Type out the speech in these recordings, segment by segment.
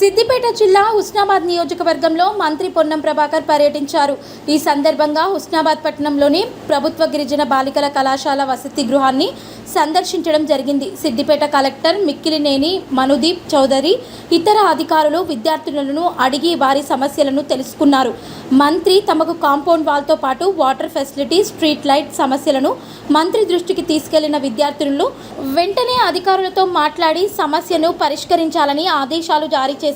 సిద్దిపేట జిల్లా హుస్నాబాద్ నియోజకవర్గంలో మంత్రి పొన్నం ప్రభాకర్ పర్యటించారు. ఈ సందర్భంగా హుస్నాబాద్ పట్టణంలోని ప్రభుత్వ గిరిజన బాలికల కళాశాల వసతి గృహాన్ని సందర్శించడం జరిగింది. సిద్దిపేట కలెక్టర్ మిక్కిలినేని మనుదీప్ చౌదరి ఇతర అధికారులు విద్యార్థులను అడిగి వారి సమస్యలను తెలుసుకున్నారు. మంత్రి తమకు కాంపౌండ్ వాల్తో పాటు వాటర్ ఫెసిలిటీ స్ట్రీట్ లైట్ సమస్యలను మంత్రి దృష్టికి తీసుకెళ్ళిన విద్యార్థులు వెంటనే అధికారులతో మాట్లాడి సమస్యను పరిష్కరించాలని ఆదేశాలు జారీ చేశారు.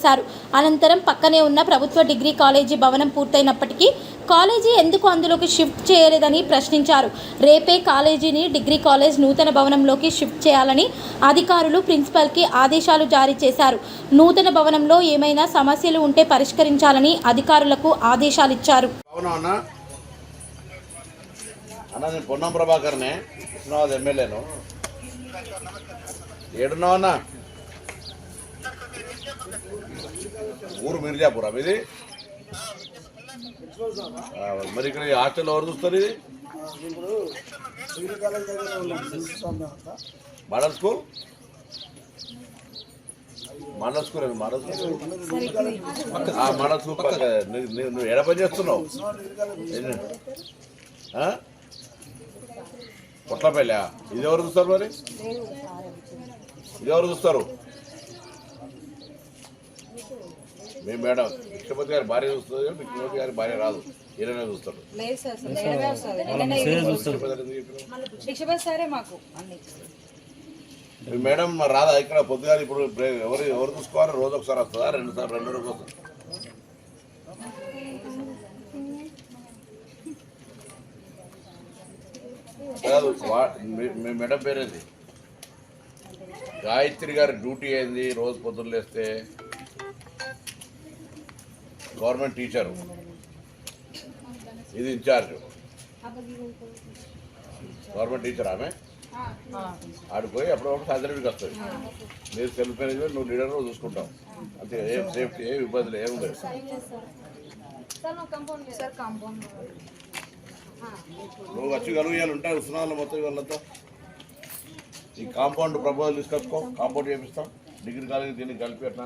అనంతరం పక్కనే ఉన్న ప్రభుత్వ డిగ్రీ కాలేజీ భవనం పూర్తయినప్పటికీ కాలేజీ ఎందుకు అందులోకి షిఫ్ట్ చేయలేదని ప్రశ్నించారు. రేపే కాలేజీని డిగ్రీ కాలేజ్ నూతన భవనంలోకి షిఫ్ట్ చేయాలని అధికారులు ప్రిన్సిపల్కి ఆదేశాలు జారీ చేశారు. నూతన భవనంలో ఏమైనా సమస్యలు ఉంటే పరిష్కరించాలని అధికారులకు ఆదేశాలు ఇచ్చారు. అన్న? నేను పొన్నం ప్రభాకర్నే ఎమ్మెల్యేను. ఊరు మిర్జాపురం ఇది మరి ఇక్కడ హాస్టల్ ఎవరు చూస్తారు ఇది? Model school? మోడల్ స్కూల్ అండి మోడల్ స్కూల్? ఆ మోడల్ స్కూల్ పక్క. నువ్వు- ఎడ పని చేస్తున్నావు? పొట్లపల్లి. ఇది ఎవరు చూస్తారు మరి? ఇది ఎవరు చూస్తారు? మీ మేడం కృష్ణపతి గారి భార్య చూస్తుంది కానీ కృష్ణపతి గారి భార్య రాదు. సార్ సరే మాకు అన్ని. మీ మేడం మరి రాదా? ఇక్కడ పొద్దుగాల ఇప్పుడు ఎవరు ఎవరు చూసుకోవాలి? రోజు ఒకసారి వస్తుందా? రెండు సార్లు రెండు రోజులు వస్తుందా? కాదు మేడం పేరేంది? గాయత్రి గారి డ్యూటీ ఏంది? రోజు పొద్దున్న లేస్తే గవర్నమెంట్ టీచరు. ఇది ఇన్ఛార్జ్. గవర్నమెంట్ టీచర్ ఆమె? ఆడిపోయి అప్పుడప్పుడు సర్జరీకి వస్తుంది. మీరు సెల్ఫ్ మేనేజ్మెంట్ నువ్వు లీడర్ చూసుకుంటావు. అంతే ఏం సేఫ్టీ ఏం ఇబ్బందులు ఏం లేదు నువ్వు వచ్చి కలుగుయాలు ఉంటాయి ఉత్సనాలు మొత్తం వాళ్ళంతా ఈ కాంపౌండ్ ప్రపోజల్ తీసుకొచ్చుకో కాంపౌండ్ చేపిస్తాం. డిగ్రీ కాలేజీ దీనికి కలిపి ఎట్లా